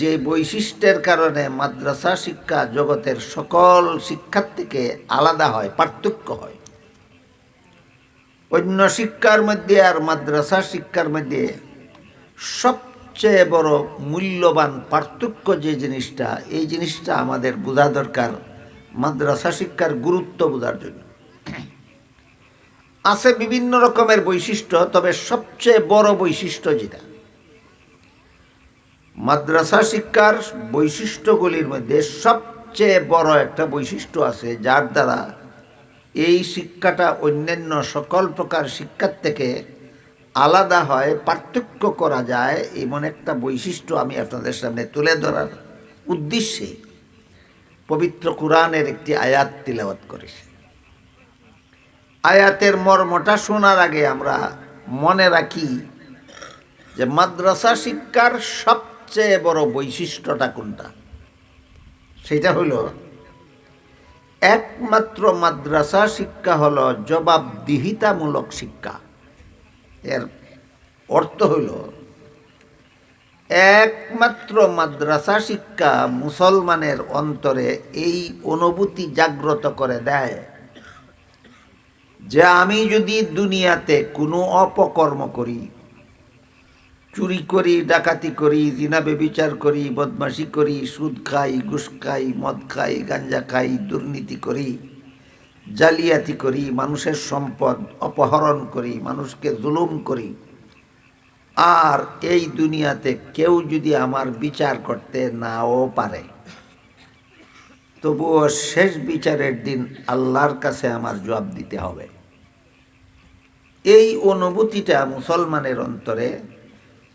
যে বৈশিষ্ট্যের কারণে মাদ্রাসা শিক্ষা জগতের সকল শিক্ষার থেকে আলাদা হয়, পার্থক্য হয়। অন্য শিক্ষার মধ্যে আর মাদ্রাসা শিক্ষার মধ্যে সবচেয়ে বড় মূল্যবান পার্থক্য যে জিনিসটা, এই জিনিসটা আমাদের বোঝা দরকার, মাদ্রাসা শিক্ষার গুরুত্ব বোঝার জন্য। আছে বিভিন্ন রকমের বৈশিষ্ট্য, তবে সবচেয়ে বড় বৈশিষ্ট্য যেটা মাদ্রাসা শিক্ষার বৈশিষ্ট্যগুলির মধ্যে সবচেয়ে বড় একটা বৈশিষ্ট্য আছে, যার দ্বারা এই শিক্ষাটা অন্যান্য সকল প্রকার শিক্ষার থেকে আলাদা হয়, পার্থক্য করা যায়, এমন একটা বৈশিষ্ট্য আমি আপনাদের সামনে তুলে ধরার উদ্দেশ্যে পবিত্র কোরআনের একটি আয়াত তিলাওয়াত করেছি। আয়াতের মর্মটা শোনার আগে আমরা মনে রাখি যে মাদ্রাসা শিক্ষার সবচেয়ে বড় বৈশিষ্ট্যটা কোনটা? সেটা হলো, একমাত্র মাদ্রাসা শিক্ষা হলো জবাবদিহিতামূলক শিক্ষা। এর অর্থ হইল একমাত্র মাদ্রাসা শিক্ষা মুসলমানের অন্তরে এই অনুভূতি জাগ্রত করে দেয় যে আমি যদি দুনিয়াতে কোনো অপকর্ম করি চুরি করি, ডাকাতি করি জিনাবে বিচার করি, বদমাশি করি, সুদ খাই, ঘুষ খাই, মদ খাই, গাঞ্জা খাই, দুর্নীতি করি, জালিয়াতি করি, মানুষের সম্পদ অপহরণ করি, মানুষকে জুলুম করি। আর এই দুনিয়াতে কেউ যদি আমার বিচার করতে নাও পারে, তবুও শেষ বিচারের দিন আল্লাহর কাছে আমার জবাব দিতে হবে। এই অনুভূতিটা মুসলমানের অন্তরে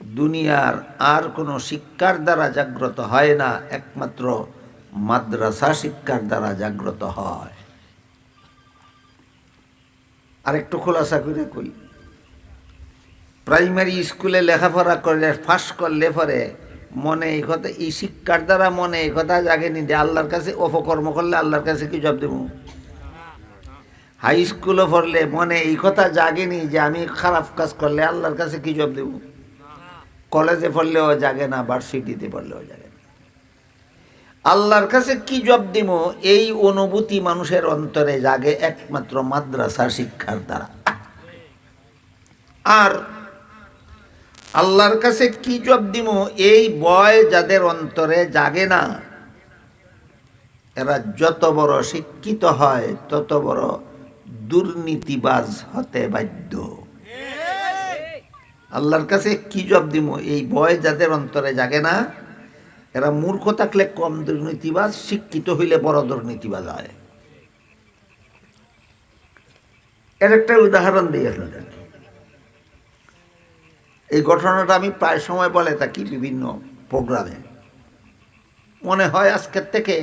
দুনিয়ার আর কোনো শিক্ষার দ্বারা জাগ্রত হয় না, একমাত্র মাদ্রাসা শিক্ষার দ্বারা জাগ্রত হয়। আরেকটু খোলাসা করে কই, প্রাইমারি স্কুলে লেখাপড়া করলে, ফাঁস করলে পরে মনে এই কথা, এই শিক্ষার দ্বারা মনে এই কথা জাগেনি যে আল্লাহর কাছে অপকর্ম করলে আল্লাহর কাছে কি জব দেব? হাই স্কুলে পড়লে মনে এই কথা জাগেনি যে আমি খারাপ কাজ করলে আল্লাহর কাছে কি জব দেব? কলেজে পড়লেও জাগে না, ভার্সিটিতে পড়লেও জাগে না। আল্লাহর কাছে কি জব দিব এই অনুভূতি মানুষের অন্তরে জাগে একমাত্র মাদ্রাসা শিক্ষার দ্বারা। আর আল্লাহর কাছে কি জব দিব এই বয় যাদের অন্তরে জাগে না, এরা যত বড় শিক্ষিত হয়, তত বড় দুর্নীতিবাজ হতে বাধ্য। আল্লাহর কাছে কি জব দিব এই ভয় যাদের অন্তরে জাগে না, এরা মূর্খ থাকলে কম দুর্নীতিবাজ, শিক্ষিত হইলে বড় দুর্নীতিবাজ হয়। এর একটা উদাহরণ আপনাদের এই ঘটনাটা আমি প্রায় সময় বলে থাকি বিভিন্ন প্রোগ্রামে। মনে হয় আজকের থেকে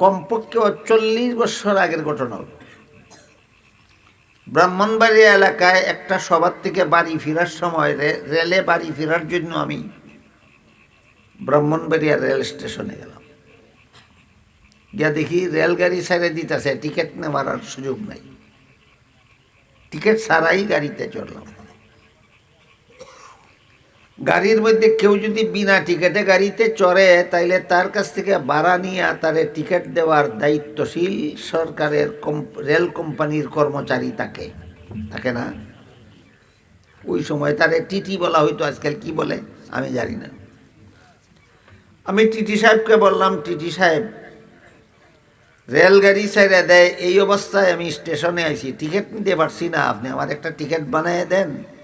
কমপক্ষে চল্লিশ বছর আগের ঘটনা ব্রাহ্মণবাড়িয়া এলাকায় একটা সবার থেকে বাড়ি ফেরার সময় রেলে বাড়ি ফেরার জন্য আমি ব্রাহ্মণবাড়িয়া রেল স্টেশনে গেলাম। গিয়া দেখি রেলগাড়ি ছেড়ে দিতেছে, টিকিট নেওয়ার সুযোগ নাই। টিকিট ছাড়াই গাড়িতে চড়লাম। গাড়ির মধ্যে কেউ যদি বিনা টিকিটে গাড়িতে চড়ে, তাইলে তার কাছ থেকে ভাড়া নিয়ে তারে টিকিট দেওয়ার দায়িত্বশীল সরকারের রেল কোম্পানির কর্মচারী তাকে। থাকে না? ওই সময় তারে টিটি বলা হয়তো আজকাল কি বলে? আমি জানি না। আমি টিটি সাহেবকে বললাম, টিটি সাহেব, রেলগাড়ি ছেড়ে দেয়, এই অবস্থায় আমি স্টেশনে আইছি। টিকিট নিতে পারছি না। আপনি আমার একটা টিকিট বানিয়ে দেন।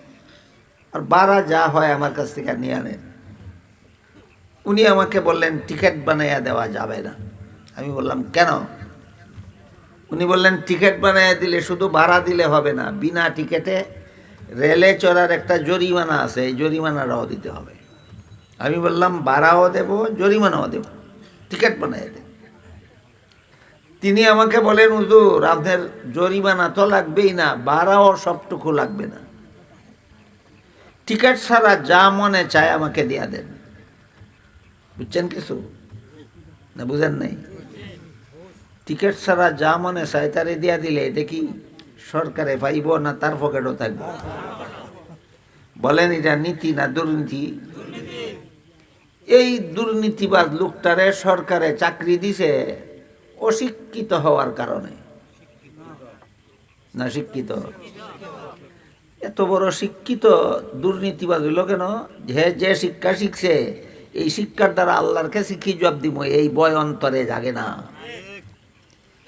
আর বারা যা হয় আমার কাছ থেকে নিয়ে আনেন। উনি আমাকে বললেন, টিকিট বানাইয়া দেওয়া যাবে না। আমি বললাম, কেন? উনি বললেন, টিকিট বানাইয়া দিলে শুধু ভাড়া দিলে হবে না, বিনা টিকিটে রেলে চড়ার একটা জরিমানা আছে, এই জরিমানাটাও দিতে হবে। আমি বললাম, ভাড়াও দেব, জরিমানাও দেব। টিকিট বানাইয়া দেব। তিনি আমাকে বলেন, হুজুর, আপনার জরিমানা তো লাগবেই না, ভাড়াও সবটুকু লাগবে না। টিকিট ছাড়া যা মনে চায় আমাকে দিয়া দেন। বুঝছেন কিছু? না বুঝেন নাই? টিকিট ছাড়া যা মনে চায় তারে দিয়া দিলে এটা কি সরকারে পাইব না তার পকেটও থাকবে? বলেন এটা নীতি না দুর্নীতি? এই দুর্নীতিবাদ লোকটারে সরকারে চাকরি দিছে অশিক্ষিত হওয়ার কারণে। না শিক্ষিত? এত বড় শিক্ষিত দুর্নীতিবাদ হইল কেন? যে যে শিক্ষা শিখছে, এই শিক্ষার দ্বারা আল্লাহর কাছে কি জবাব দিব? এই বয় অন্তরে জাগে না।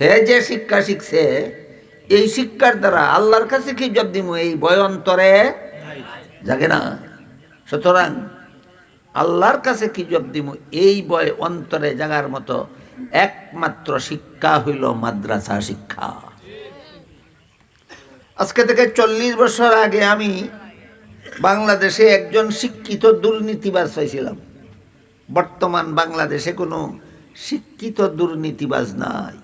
হে, যে শিক্ষা শিখছে, এই শিক্ষার দ্বারা আল্লাহর কাছে কি জবাব দিব? এই বয় অন্তরে জাগে না। সুতরাং আল্লাহর কাছে কি জবাব দিব? এই বয় অন্তরে জাগার মতো একমাত্র শিক্ষা হইল মাদ্রাসা শিক্ষা। আজকে থেকে চল্লিশ বছর আগে আমি বাংলাদেশে একজন শিক্ষিত দুর্নীতিবাজ পাইছিলাম বর্তমান বাংলাদেশে কোনো শিক্ষিত দুর্নীতিবাজ নাই।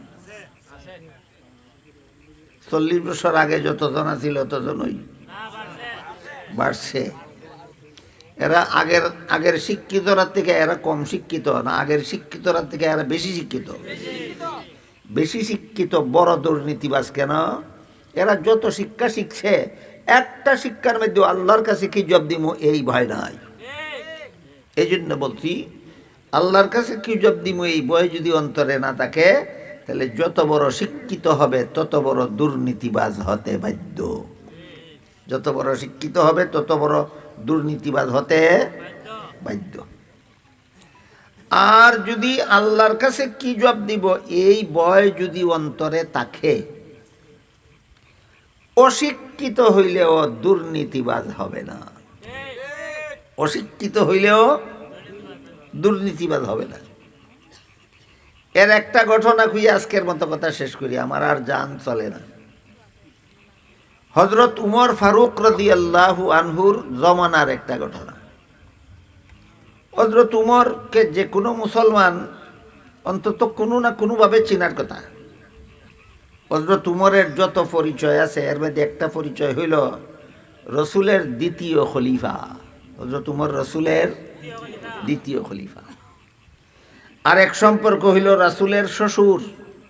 চল্লিশ বছর আগে যতজন ছিল ততজনই বাড়ছে। এরা আগের আগের শিক্ষিতরা থেকে এরা কম শিক্ষিত না, আগের শিক্ষিতরা থেকে এরা বেশি শিক্ষিত। বেশি শিক্ষিত বড় দুর্নীতিবাজ কেন? এরা যত শিক্ষা শিখছে, একটা শিক্ষার মধ্যে আল্লাহর কাছে কি জব দিব? এই ভয় নাই। এই জন্য বলছি, আল্লাহর কাছে কি জব দিব? এই ভয় যদি অন্তরে না থাকে, তাহলে যত বড় শিক্ষিত হবে, তত বড় দুর্নীতিবাজ হতে বাধ্য। যত বড় শিক্ষিত হবে, তত বড় দুর্নীতিবাজ হতে বাধ্য। আর যদি আল্লাহর কাছে কি জব দিব? এই বয় যদি অন্তরে থাকে অশিক্ষিত হইলেও দুর্নীতিবাজ হবে না। অশিক্ষিত হইলেও দুর্নীতিবাজ হবে না। এর একটা ঘটনা খুঁজে আজকের মতো কথা শেষ করি, আমার আর জান চলে না। হজরত উমর ফারুক রদি আল্লাহু আনহুর জমানার একটা ঘটনা। হজরত উমরকে যে কোনো মুসলমান অন্তত কোনো না কোনোভাবে চেনার কথা। হজরত উমরের যত পরিচয় আছে, এর মধ্যে একটা পরিচয় হইল রসুলের দ্বিতীয় খলিফা। হজরত উমর রসুলের দ্বিতীয় খলিফা। আর এক সম্পর্ক হইল রাসুলের শ্বশুর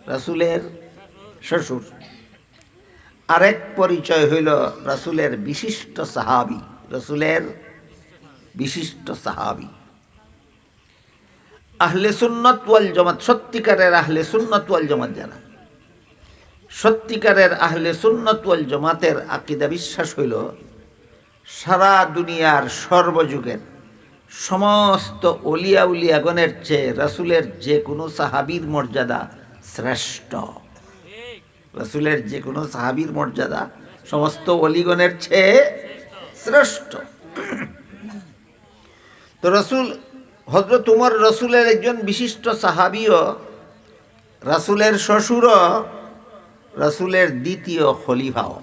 রাসুলের শ্বশুর। আরেক পরিচয় হইল রাসুলের বিশিষ্ট সাহাবি, রসুলের বিশিষ্ট সাহাবি। আহলে সুন্নত ওয়াল জমাত, সত্যিকারের আহলে সুন্নত ওয়াল জমাত যারা সত্যিকারের আহলে সুন্নতওয়াল জমাতের আকিদা বিশ্বাস হইল, সারা দুনিয়ার সর্বযুগের সমস্ত অলিয়া উলিয়াগণের চেয়ে রাসুলের যে কোনো সাহাবির মর্যাদা শ্রেষ্ঠ। রাসুলের যে কোনো সাহাবির মর্যাদা সমস্ত অলিগণের চেয়ে শ্রেষ্ঠ। তো রসুল হজরত উমর রসুলের একজন বিশিষ্ট সাহাবিও, রাসুলের শ্বশুরও রাসুলের দ্বিতীয় খলিফাও।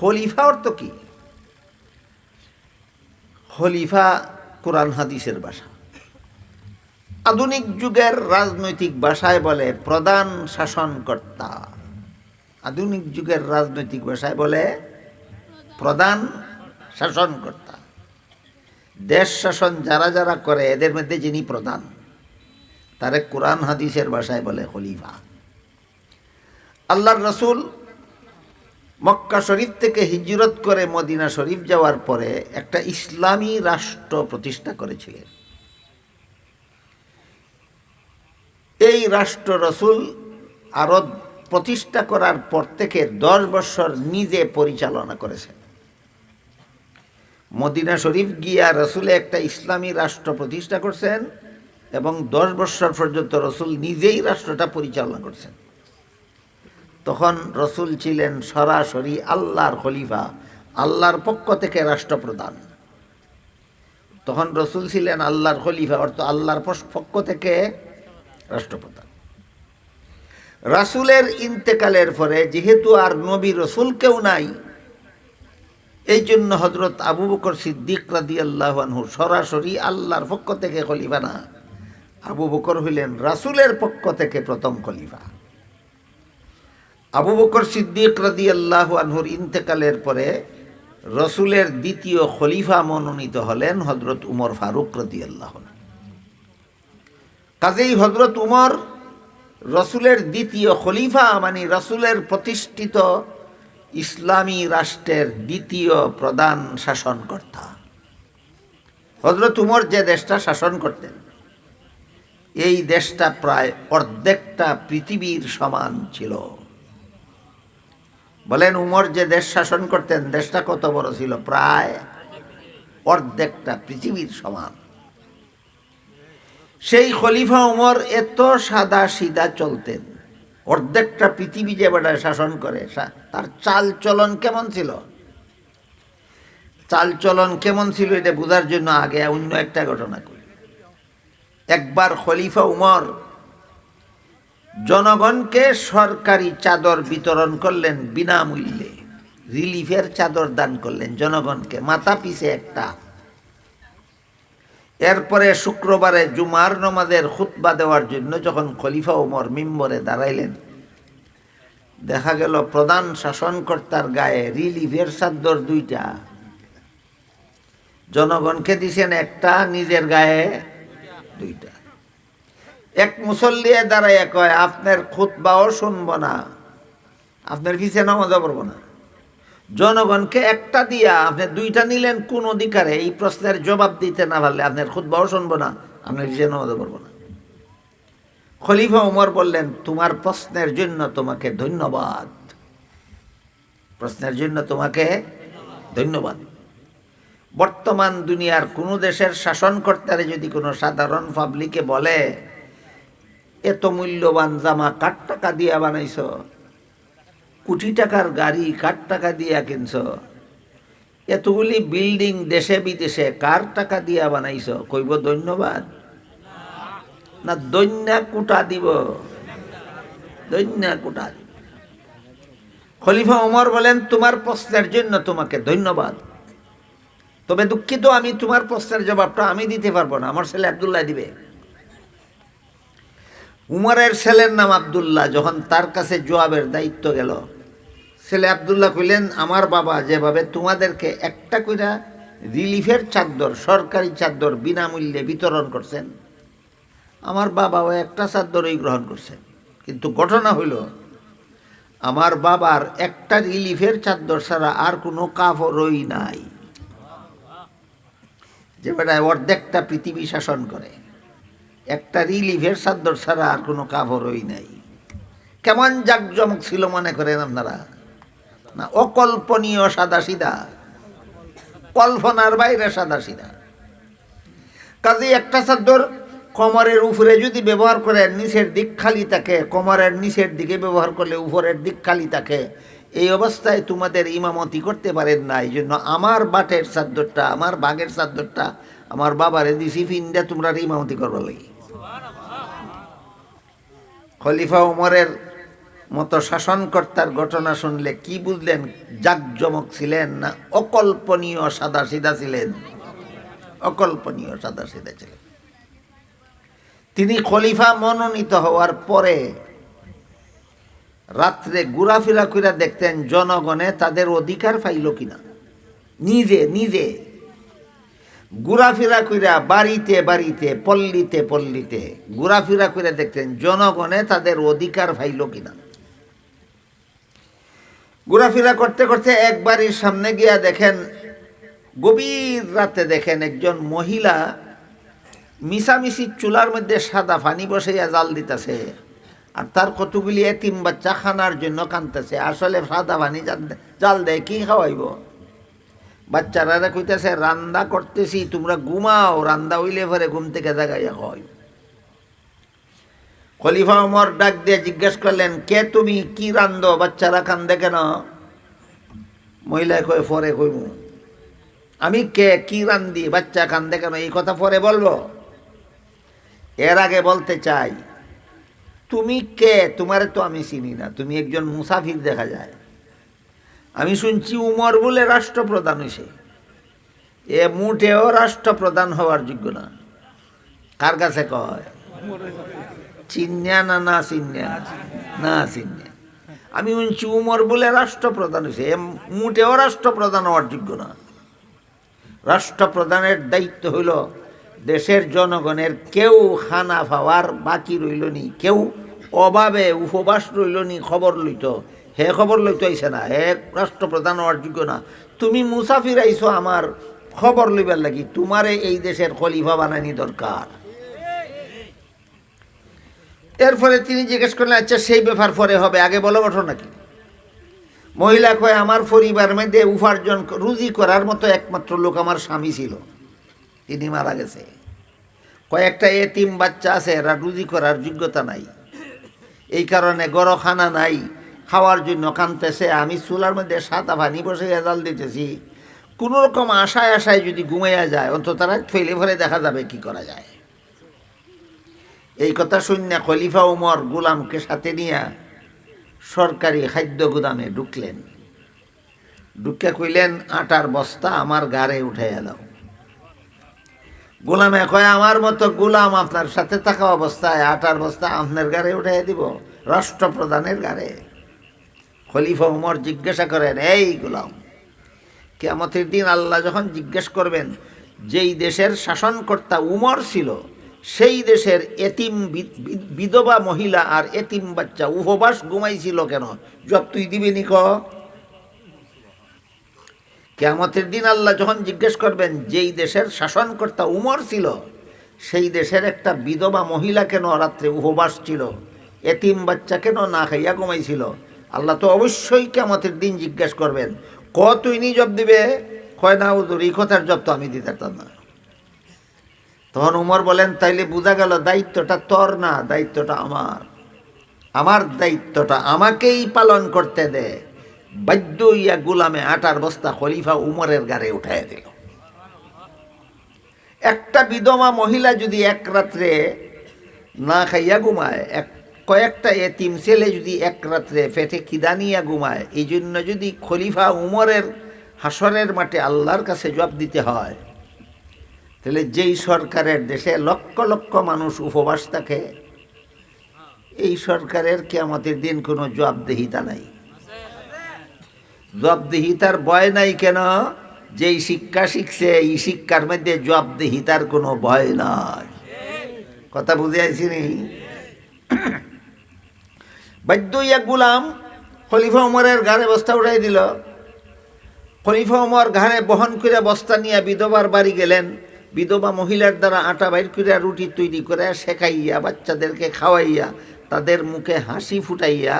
খলিফা অর্থ কি? খলিফা কোরআন হাদিসের ভাষা। আধুনিক যুগের রাজনৈতিক ভাষায় বলে প্রধান শাসনকর্তা। আধুনিক যুগের রাজনৈতিক ভাষায় বলে প্রধান শাসনকর্তা। দেশ শাসন যারা যারা করে, এদের মধ্যে যিনি প্রধান, তারে কোরআন হাদিসের ভাষায় বলে খলিফা। আল্লাহর রসুল মক্কা শরীফ থেকে হিজরত করে মদিনা শরীফ যাওয়ার পরে একটা ইসলামী রাষ্ট্র প্রতিষ্ঠা করেছিলেন। এই রাষ্ট্র রসুল আরব প্রতিষ্ঠা করার পর থেকে দশ বছর নিজে পরিচালনা করেছেন। মদিনা শরীফ গিয়া রসুলে একটা ইসলামী রাষ্ট্র প্রতিষ্ঠা করছেন এবং দশ বছর পর্যন্ত রসুল নিজেই রাষ্ট্রটা পরিচালনা করছেন। তখন রসুল ছিলেন সরাসরি আল্লাহর খলিফা, আল্লাহর পক্ষ থেকে রাষ্ট্রপ্রধান। তখন রসুল ছিলেন আল্লাহর খলিফা অর্থ আল্লাহর পক্ষ থেকে রাষ্ট্রপ্রধান। রাসুলের ইন্তেকালের পরে যেহেতু আর নবী রসুল কেউ নাই, এই জন্য হজরত আবু বকর সিদ্দিক রাদি আল্লাহানহু সরাসরি আল্লাহর পক্ষ থেকে খলিফা না, আবু বকর হইলেন রাসুলের পক্ষ থেকে প্রথম খলিফা। আবু বকর সিদ্দিক রাদি আল্লাহ আনহুর ইন্তেকালের পরে রসুলের দ্বিতীয় খলিফা মনোনীত হলেন হজরত উমর ফারুক রদি আল্লাহ কাজেই হজরত উমর রসুলের দ্বিতীয় খলিফা মানে রসুলের প্রতিষ্ঠিত ইসলামী রাষ্ট্রের দ্বিতীয় প্রধান শাসনকর্তা। হজরত উমর যে দেশটা শাসন করতেন, এই দেশটা প্রায় অর্ধেকটা পৃথিবীর সমান ছিল। বলেন, উমর যে দেশ শাসন করতেন, দেশটা কত বড় ছিল? প্রায় অর্ধেকটা পৃথিবীর সমান। সেই খলিফা উমর এত সাদা সিধা চলতেন। অর্ধেকটা পৃথিবী যে বেটায় শাসন করে তার চাল চলন কেমন ছিল? চাল চলন কেমন ছিল এটা বোঝার জন্য আগে অন্য একটা ঘটনা করি। একবার খলিফা উমর জনগণকে সরকারি চাদর বিতরণ করলেন বিনামূল্যে, রিলিফের চাদর দান করলেন জনগণকে মাথা পিছে একটা। এরপরে শুক্রবারে জুমার নমাজের খুতবা দেওয়ার জন্য যখন খলিফা উমর মিম্বরে দাঁড়াইলেন, দেখা গেল প্রধান শাসনকর্তার গায়ে রিলিফের চাদর দুইটা। জনগণকে দিছেন একটা, নিজের গায়ে দুইটা। এক মুসল্লিয়ে দাঁড়াইয়া কয়, আপনার খুতবাও শুনব না। আপনার পিছিয়ে নামাজও পড়ব না। জনগণকে একটা দিয়া আপনি দুইটা নিলেন কোন অধিকারে, এই প্রশ্নের জবাব দিতে না পারলে আপনার খুতবাও শুনব না, আপনার পিছিয়ে নামাজও পড়ব না। খলিফা উমর বললেন, তোমার প্রশ্নের জন্য তোমাকে ধন্যবাদ। প্রশ্নের জন্য তোমাকে ধন্যবাদ। বর্তমান দুনিয়ার কোনো দেশের শাসনকর্তারে যদি কোনো সাধারণ পাবলিকে বলে এত মূল্যবান জামা কার টাকা দিয়া বানাইছ? কোটি টাকার গাড়ি কার টাকা দিয়া কিনছ? এতগুলি বিল্ডিং দেশে বিদেশে কার টাকা দিয়া বানাইছ? কইব ধন্যবাদ। না, দৈন্যা কুটা দিব। দৈন্যা কুটা দিব। খলিফা ওমর বলেন, তোমার প্রশ্নের জন্য তোমাকে ধন্যবাদ। তবে দুঃখিত, আমি তোমার প্রশ্নের জবাবটা আমি দিতে পারব না। আমার ছেলে আবদুল্লাহ দিবে। উমরের ছেলের নাম আবদুল্লাহ, যখন তার কাছে জবাবের দায়িত্ব গেল। ছেলে আবদুল্লাহ কইলেন, আমার বাবা যেভাবে তোমাদেরকে একটা কইরা রিলিফের চাদর, সরকারি চাদর বিনামূল্যে বিতরণ করছেন, আমার বাবাও একটা চাদরই গ্রহণ করছেন। কিন্তু ঘটনা হইল, আমার বাবার একটা রিলিফের চাদর ছাড়া আর কোনো কাপড়ই নাই। যে বেটায় অর্ধেকটা পৃথিবী শাসন করে। একটা রিলিফের চাদর ছাড়া আর কোনো কাপড়ই নাই। কেমন জাকজমক ছিল মনে করেন আপনারা? না, অকল্পনীয় সাদা সিধা কল্পনার বাইরে সাদা সিধা কাজে একটা চাদর কমরের উপরে যদি ব্যবহার করেন, নিচের দিক খালি থাকে, কমরের নিচের দিকে ব্যবহার করলে উপরের দিক খালি থাকে, এই অবস্থায় তোমাদের ইমামতি করতে পারেন না। এই জন্য আমার বাটের চাদরটা আমার বাঘের চাদরটা আমার বাবারে দিছি, ফিন্দা তোমরা ইমামতি করবার লাগে। খলিফা উমরের মতো শাসনকর্তার ঘটনা শুনলে কি বুঝলেন? জাকজমক ছিলেন না? অকল্পনীয় সাদা সিধা ছিলেন। অকল্পনীয় সাদা সিধা ছিলেন। তিনি খলিফা মনোনীত হওয়ার পরে রাত্রে ঘোরাফেরা করে দেখতেন, জনগণে তাদের অধিকার পাইল কিনা? নিজে নিজে। ঘোরাফেরা কইরা বাড়িতে বাড়িতে, পল্লীতে পল্লীতে ঘোরাফেরা করে দেখতেন, জনগণে তাদের অধিকার পাইল কিনা। ঘোরাফেরা করতে করতে এক বাড়ির সামনে গিয়া দেখেন, গভীর রাতে দেখেন একজন মহিলা মিশামিশি চুলার মধ্যে সাদা পানি বসাইয়া জাল দিতেছে আর তার কতগুলি এতিম বাচ্চা খানার জন্য কানতেছে। আসলে সাদা জাল- জাল দেয়, কি খাওয়াইব? বাচ্চারা কইতেছে রান্দা করতেছি, তোমরা ঘুমাও রান্দা হইলে পরে ঘুম থেকে জাগাইয়া হয় খলিফা উমর ডাক দিয়ে জিজ্ঞেস করলেন, কে তুমি? কি রান্ধ? বাচ্চারা কান্দে কেন? মহিলা কয়ে, পরে কইমু। আমি কে? কি রান্ধি? বাচ্চা কান্দে কেন? এই কথা পরে বলব? এর আগে বলতে চাই, তুমি কে? তোমারে তো আমি চিনি না। তুমি একজন মুসাফির দেখা যায়। আমি শুনছি উমর বলে রাষ্ট্রপ্রধান হয়েছে এ মুঠেও রাষ্ট্রপ্রধান হওয়ার যোগ্য না। কার কাছে কয়? চিন্যা না না চিন্যা? না চিন্যা। আমি শুনছি উমর বলে রাষ্ট্রপ্রধান হয়েছে এ মুঠেও রাষ্ট্রপ্রধান হওয়ার যোগ্য না। রাষ্ট্রপ্রধানের দায়িত্ব হইল দেশের জনগণের কেউ খানা পাওয়ার বাকি রইল নি, কেউ অভাবে উপবাস রইল নি, খবর লইত। হে খবর লইতে আইছে না, হে রাষ্ট্রপ্রধান হওয়ার যোগ্য না। তুমি মুসাফির আইছো আমার খবর লইবার লাগি, তোমারে এই দেশের খলিফা বানানি দরকার। এরপরে তিনি জিজ্ঞেস করলেন আচ্ছা সেই ব্যাপার পরে হবে, আগে বলো ওঠো নাকি? মহিলা কয়, আমার পরিবার মধ্যে উপার্জন, রুজি করার মতো একমাত্র লোক আমার স্বামী ছিল। তিনি মারা গেছে। কয়েকটা এতিম বাচ্চা আছে, এরা রুজি করার যোগ্যতা নাই। এই কারণে গরখানা নাই। খাওয়ার জন্য কানতেছে, আমি চুলার মধ্যে সাদা পানি বসে জাল দিতেছি। কোনো রকম আশায় আশায় যদি ঘুমাইয়া যায়, অন্তত তারা ফেলে ফেলে দেখা যাবে কি করা যায়। এই কথা শুনে খলিফা উমর গুলামকে সাথে নিয়ে সরকারি খাদ্য গুদামে ঢুকলেন। ঢুকে কইলেন, আটার বস্তা আমার গাড়ে উঠাইয়া দাও। গোলামে কয়, আমার মতো গোলাম আপনার সাথে থাকা অবস্থায় আটার বস্তা আপনার গাড়ে উঠাই দিব, রাষ্ট্রপ্রধানের গাড়ে খলিফা উমর জিজ্ঞাসা করেন, এই গোলাম কেমতের দিন আল্লাহ যখন জিজ্ঞেস করবেন, যেই দেশের শাসনকর্তা উমর ছিল, সেই দেশের এতিম বিধবা মহিলা আর এতিম বাচ্চা উপবাস ঘুমাইছিল কেন? জব তুই দিবি নিক কেমতের দিন আল্লাহ যখন জিজ্ঞেস করবেন, যেই দেশের শাসনকর্তা উমর ছিল, সেই দেশের একটা বিধবা মহিলা কেন রাত্রে উপবাস ছিল? এতিম বাচ্চা কেন না খাইয়া ঘুমাইছিল? আল্লাহ তো অবশ্যই কেমতের দিন জিজ্ঞেস করবেন, ক তুই নি জব দিবে? কয়, না উদুর এই কথার জব তো আমি দিতে পারতাম না। তখন উমর বলেন, তাইলে বোঝা গেল দায়িত্বটা তোর না, দায়িত্বটা আমার। আমার দায়িত্বটা আমাকেই পালন করতে দে। বাদ্য ইয়া গুলামে আটার বস্তা খলিফা উমরের গাড়ে উঠাই দিল। একটা বিধবা মহিলা যদি এক রাত্রে না খাইয়া ঘুমায়, এক কয়েকটা এতিম ছেলে যদি এক রাত্রে পেটে কিদানিয়া ঘুমায় এই জন্য যদি খলিফা উমরের হাসরের মাঠে আল্লাহর কাছে জবাব দিতে হয়, তাহলে যেই সরকারের দেশে লক্ষ লক্ষ মানুষ উপবাস থাকে, এই সরকারের কেমতের দিন কোনো জবাবদেহিতা নাই। জবাবদিহিতার ভয় নাই কেন? যেই শিক্ষা শিখছে, এই শিক্ষার মধ্যে জবাবদিহিতার কোনো ভয় নাই। কথা বুঝে আইছি বাদ্য ইয়া গুলাম খলিফা উমরের ঘাড়ে বস্তা উঠাই দিল। খলিফা উমর ঘাড়ে বহন করে বস্তা নিয়ে বিধবার বাড়ি গেলেন। বিধবা মহিলার দ্বারা আটা বাইর করে রুটি তৈরি করে শেখাইয়া বাচ্চাদেরকে খাওয়াইয়া তাদের মুখে হাসি ফুটাইয়া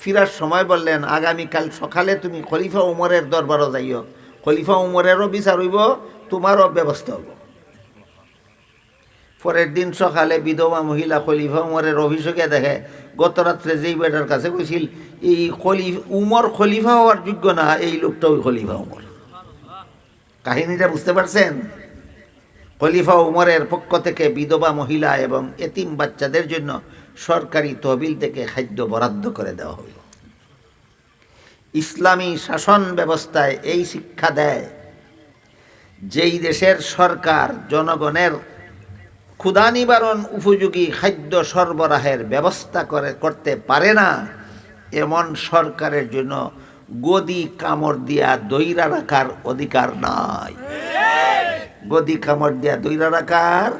ফিরার সময় বললেন, আগামীকাল সকালে তুমি খলিফা উমরের দরবারও যাইও। খলিফা উমরেরও বিচার হইব, তোমারও ব্যবস্থা হইব। পরের দিন সকালে বিধবা মহিলা খলিফা উমরের অভিষেকে দেখে, গত রাত্রে যেই বেটার কাছে কইছিল এই খলিফ, উমর খলিফা হওয়ার যোগ্য না, এই লোকটা ওই খলিফা উমর। কাহিনীটা বুঝতে পারছেন? খলিফা উমরের পক্ষ থেকে বিধবা মহিলা এবং এতিম বাচ্চাদের জন্য সরকারি তহবিল থেকে খাদ্য বরাদ্দ করে দেওয়া হইল ইসলামী শাসন ব্যবস্থায় এই শিক্ষা দেয়, যেই দেশের সরকার জনগণের ক্ষুধা নিবারণ উপযোগী খাদ্য সরবরাহের ব্যবস্থা করে করতে পারে না, এমন সরকারের জন্য গদি কামড় দিয়া দইরা রাখার অধিকার নাই। গদি কামড় দিয়া দইরা রাখার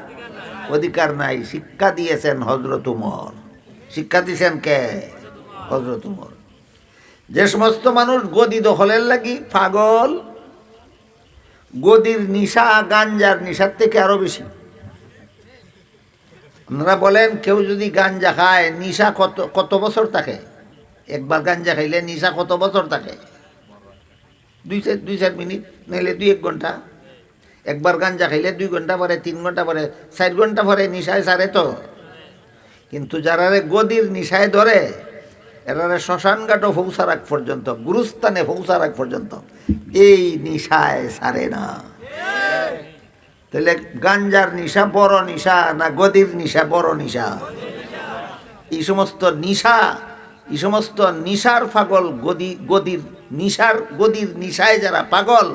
অধিকার নাই। শিক্ষা দিয়েছেন হজরত উমর। শিক্ষা দিয়েছেন কে? হজরত উমর। যে সমস্ত মানুষ গদি দখলের লাগি, পাগল, গদির নিশা, গাঞ্জার নিশার থেকে আরও বেশি। আপনারা বলেন, কেউ যদি গাঞ্জা খায়, নিশা কত কত বছর থাকে? একবার গাঞ্জা খাইলে নিশা কত বছর থাকে? দুই চার দুই চার মিনিট, নাইলে দুই এক ঘণ্টা। একবার গাঞ্জা খাইলে দুই ঘণ্টা পরে, তিন ঘণ্টা পরে, চার ঘণ্টা পরে নিশায় সারে তো। কিন্তু যারা গদির নিশায় ধরে এরারে শ্মশান ঘাটও ফৌসার আগ পর্যন্ত, গুরুস্থানে আগ পর্যন্ত, এই নিশায় সারে না। তাহলে গাঞ্জার নিশা বড় নিশা না গদির নিশা বড় নিশা? এই সমস্ত নিশা, এই সমস্ত নিশার পাগল গদি, গদির নিশার, গদির নিশায় যারা পাগল,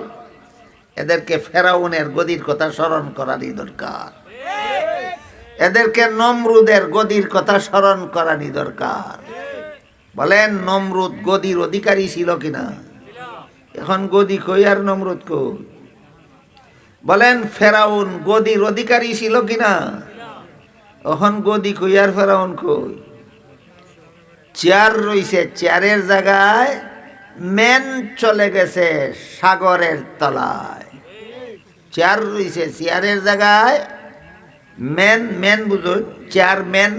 এদেরকে ফেরাউনের গদির কথা স্মরণ করারই দরকার। এদেরকে নমরুদের গদির কথা স্মরণ করারই দরকার। বলেন, নমরুদ গদির অধিকারী ছিল কিনা? এখন গদি কই আর নমরুদ কই? বলেন, ফেরাউন গদির অধিকারী ছিল কিনা? এখন গদি কই আর ফেরাউন কই? চেয়ার রইছে, চেয়ারের জায়গায় মেন চলে গেছে সাগরের তলায়। চেয়ার রয়েছে চেয়ারের জায়গায় ম্যান ম্যান বুঝুন চেয়ারম্যান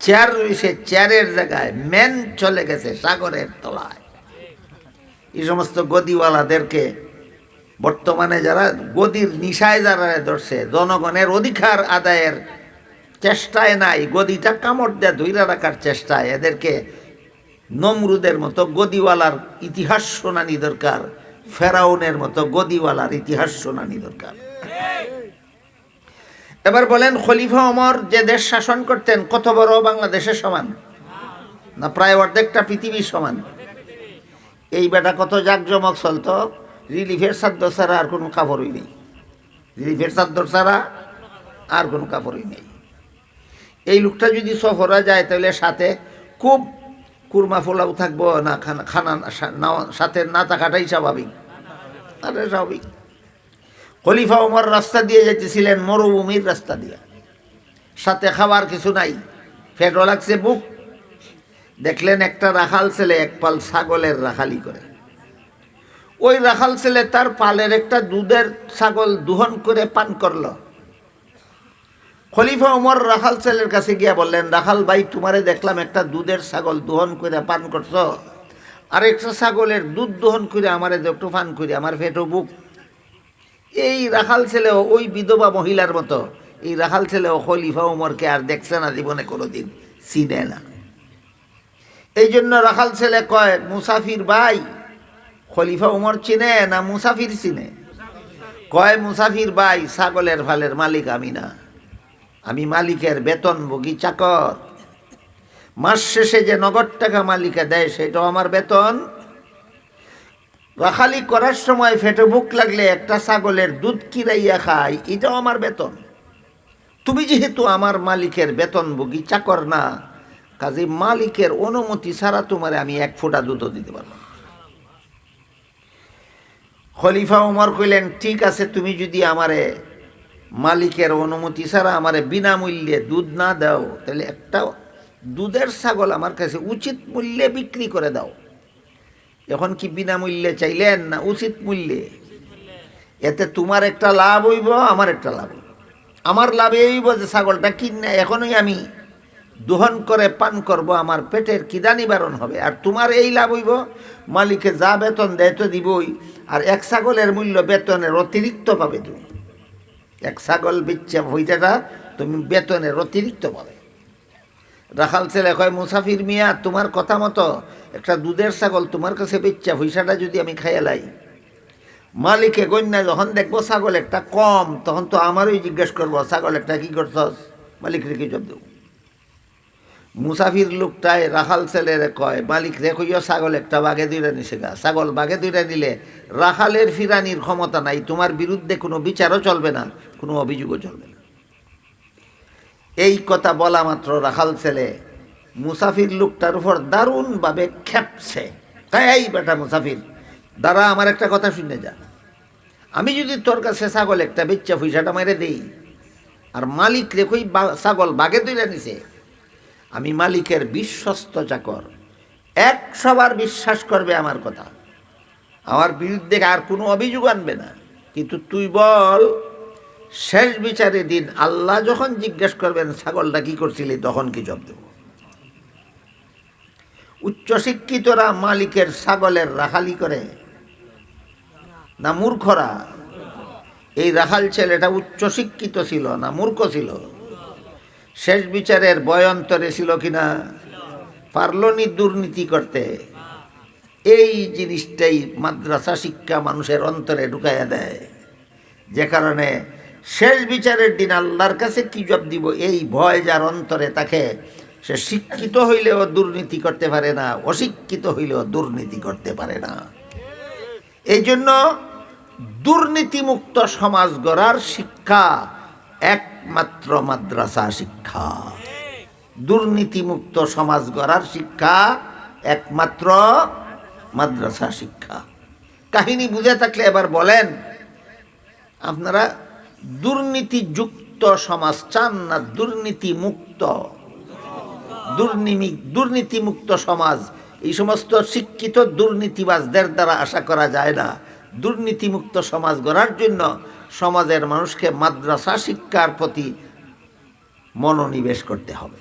চেয়ার রয়েছে চেয়ারের জায়গায় ম্যান চলে গেছে সাগরের তলায়। এই সমস্ত গদিওয়ালাদেরকে বর্তমানে যারা গদির নিশায় যারা ধরছে, জনগণের অধিকার আদায়ের চেষ্টায় নাই, গদিটা কামড় দেয়া ধৈরা রাখার চেষ্টায়, এদেরকে নমরুদের মতো গদিওয়ালার ইতিহাস শোনানি দরকার, ফেরাউনের মতো গদিওয়ালার ইতিহাস শোনানি দরকার। এবার বলেন, খলিফা অমর যে দেশ শাসন করতেন, কত বড় বাংলাদেশের সমান? না প্রায় অর্ধেকটা পৃথিবীর সমান? এই বেটা কত জাকজমক চলতো? রিলিফের চাদ্দর ছাড়া আর কোনো কাপড়ই নেই। রিলিফের চাদ্দর ছাড়া আর কোনো কাপড়ই নেই। এই লোকটা যদি সফরা যায়, তাহলে সাথে খুব কুরমা পোলাও থাকব, না খানা না- সাথে না থাকাটাই স্বাভাবিক। আরে স্বাভাবিক। খলিফা ওমর রাস্তা দিয়ে যেতেছিলেন মরুভূমির রাস্তা দিয়ে। সাথে খাবার কিছু নাই। ফেটও লাগছে, বুক। দেখলেন একটা রাখাল ছেলে, এক পাল ছাগলের রাখালি করে। ওই রাখাল ছেলে তার পালের একটা দুধের ছাগল দুহন করে পান করল। খলিফা ওমর রাখাল ছেলের কাছে গিয়া বললেন, রাখাল ভাই, তোমারে দেখলাম একটা দুধের ছাগল দুহন করে পান করছ। আর একটা ছাগলের দুধ দোহন করে আমারে একটু পান করে, আমার ফেটো বুক। এই রাখাল ছেলেও ওই বিধবা মহিলার মতো, এই রাখাল ছেলেও খলিফা ওমরকে আর দেখছে না জীবনে কোনোদিন, চিনে না। এই জন্য রাখাল ছেলে কয়, মুসাফির ভাই খলিফা উমর চিনে না মুসাফির চিনে? কয়, মুসাফির ভাই, ছাগলের ফালের মালিক আমি না। আমি মালিকের বেতন ভোগী চাকর। মাস শেষে যে নগদ টাকা মালিকে দেয় সেটাও আমার বেতন। রাখালি করার সময় ফেটে বুক লাগলে একটা ছাগলের দুধ কিরাইয়া খাই, এটাও আমার বেতন। তুমি যেহেতু আমার মালিকের বেতনভোগী চাকর না, কাজে মালিকের অনুমতি ছাড়া তোমারে আমি এক ফোঁটা দুধও দিতে পারব। খলিফা উমর কইলেন, ঠিক আছে, তুমি যদি আমারে মালিকের অনুমতি ছাড়া আমারে বিনামূল্যে দুধ না দাও, তাহলে একটা দুধের ছাগল আমার কাছে উচিত মূল্যে বিক্রি করে দাও। এখন কি বিনামূল্যে চাইলেন না উচিত মূল্যে? এতে তোমার একটা লাভ হইব, আমার একটা লাভ হইব। আমার লাভ এই হইব যে ছাগলটা কিনে, এখনই আমি দোহন করে, পান করব, আমার পেটের কিদা নিবারণ হবে। আর তোমার এই লাভ হইব? মালিকে যা বেতন দেয় তো দিবই। আর এক ছাগলের মূল্য বেতনের অতিরিক্ত পাবে তুমি। এক ছাগল বিচ্ছে ভইটাটা তুমি বেতনের অতিরিক্ত পাবে। রাখাল ছেলে কয়, মুসাফির মিয়া, তোমার কথা মতো একটা দুধের ছাগল তোমার কাছে বেচ্চা পয়সাটা যদি আমি খাইয়ালাই মালিকে গণ্যা যখন দেখব ছাগল একটা কম, তখন তো আমারই জিজ্ঞেস করব, ছাগল একটা কি করছস? মালিক রেখে জব দেব? মুসাফির লোকটায় রাখাল ছেলেরে কয়, মালিক রেখইও ছাগল একটা বাঘে দুইটা নিছে গা। ছাগল বাঘে দুইটা নিলে রাখালের ফিরানির ক্ষমতা নাই, তোমার বিরুদ্ধে কোনো বিচারও চলবে না, কোনো অভিযোগও চলবে না। এই কথা বলা মাত্র রাখাল ছেলে, মুসাফির লোকটার উপর দারুণভাবে খেপছে। তাই, এই বেটা মুসাফির, দাঁড়া, আমার একটা কথা শুনে যা। আমি যদি তোর কাছে ছাগল একটা বেচ্চা পয়সাটা মেরে দিই, আর মালিক রেখই ছাগল বাঘে তুলে নিছে আমি মালিকের বিশ্বস্ত চাকর। এক সবার বিশ্বাস করবে আমার কথা। আমার বিরুদ্ধে আর কোনো অভিযোগ আনবে না। কিন্তু তুই বল, শেষ বিচারে দিন আল্লাহ যখন জিজ্ঞেস করবেন, ছাগলটা কি করছিলি? তখন কি জব দেব? উচ্চশিক্ষিতরা মালিকের ছাগলের রাখালি করে। না, মূর্খরা। এই রাখাল ছেলেটা উচ্চশিক্ষিত ছিল, না মূর্খ ছিল? শেষ বিচারের বয়ন্তরে ছিল কিনা? পারলনি দুর্নীতি করতে। এই জিনিসটাই মাদ্রাসা শিক্ষা মানুষের অন্তরে ঢুকাইয়া দেয়। যে কারণে শেষ বিচারের দিন আল্লাহর কাছে কি জব দিব? এই ভয় যার অন্তরে তাকে, সে শিক্ষিত হইলেও দুর্নীতি করতে পারে না, অশিক্ষিত হইলেও দুর্নীতি করতে পারে না। এই জন্য দুর্নীতিমুক্ত সমাজ গড়ার শিক্ষা একমাত্র মাদ্রাসা শিক্ষা। দুর্নীতিমুক্ত সমাজ গড়ার শিক্ষা একমাত্র মাদ্রাসা শিক্ষা। কাহিনী বুঝে থাকলে এবার বলেন, আপনারা দুর্নীতিযুক্ত সমাজ চান না দুর্নীতি মুক্ত দুর্নীতি দুর্নীতিমুক্ত সমাজ, এই সমস্ত শিক্ষিত দুর্নীতিবাজদের দ্বারা আশা করা যায় না। দুর্নীতিমুক্ত সমাজ গড়ার জন্য সমাজের মানুষকে মাদ্রাসা শিক্ষার প্রতি মনোনিবেশ করতে হবে।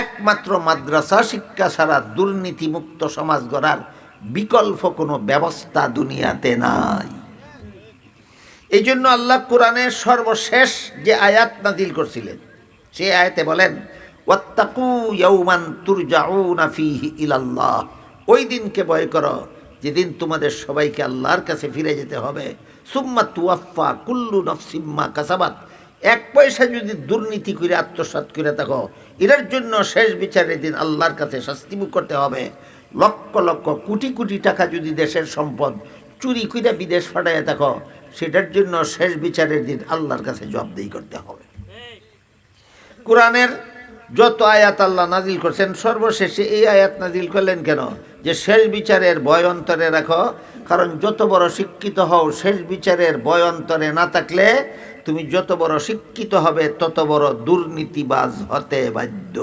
একমাত্র মাদ্রাসা শিক্ষা ছাড়া দুর্নীতিমুক্ত সমাজ গড়ার বিকল্প কোনো ব্যবস্থা দুনিয়াতে নাই। এই জন্য আল্লাহ কোরআনের সর্বশেষ যে আয়াত নাজিল করছিলেন, সে আয়াতে বলেন ইলাল্লাহ। ওই দিনকে ভয় করো, যেদিন তোমাদের সবাইকে আল্লাহর কাছে ফিরে যেতে হবে। সুম্মা তুয়াফা কুল্লু নফসিম্মা কাসাবাত। এক পয়সা যদি দুর্নীতি করে, আত্মসাৎ করে থাকো এটার জন্য শেষ বিচারের দিন আল্লাহর কাছে শাস্তিমুখ করতে হবে। লক্ষ লক্ষ কোটি কোটি টাকা যদি দেশের সম্পদ চুরি করে বিদেশ ফাটাইয়া থাকো, সেটার জন্য শেষ বিচারের দিন আল্লাহর কাছে জবাবদেহি করতে হবে। কোরআনের যত আয়াত আল্লাহ নাজিল করছেন, সর্বশেষে এই আয়াত নাজিল করলেন কেন? যে শেষ বিচারের ভয় অন্তরে রাখো কারণ যত বড় শিক্ষিত হও, শেষ বিচারের বয়ন্তরে অন্তরে না থাকলে তুমি যত বড় শিক্ষিত হবে, তত বড় দুর্নীতিবাজ হতে বাধ্য।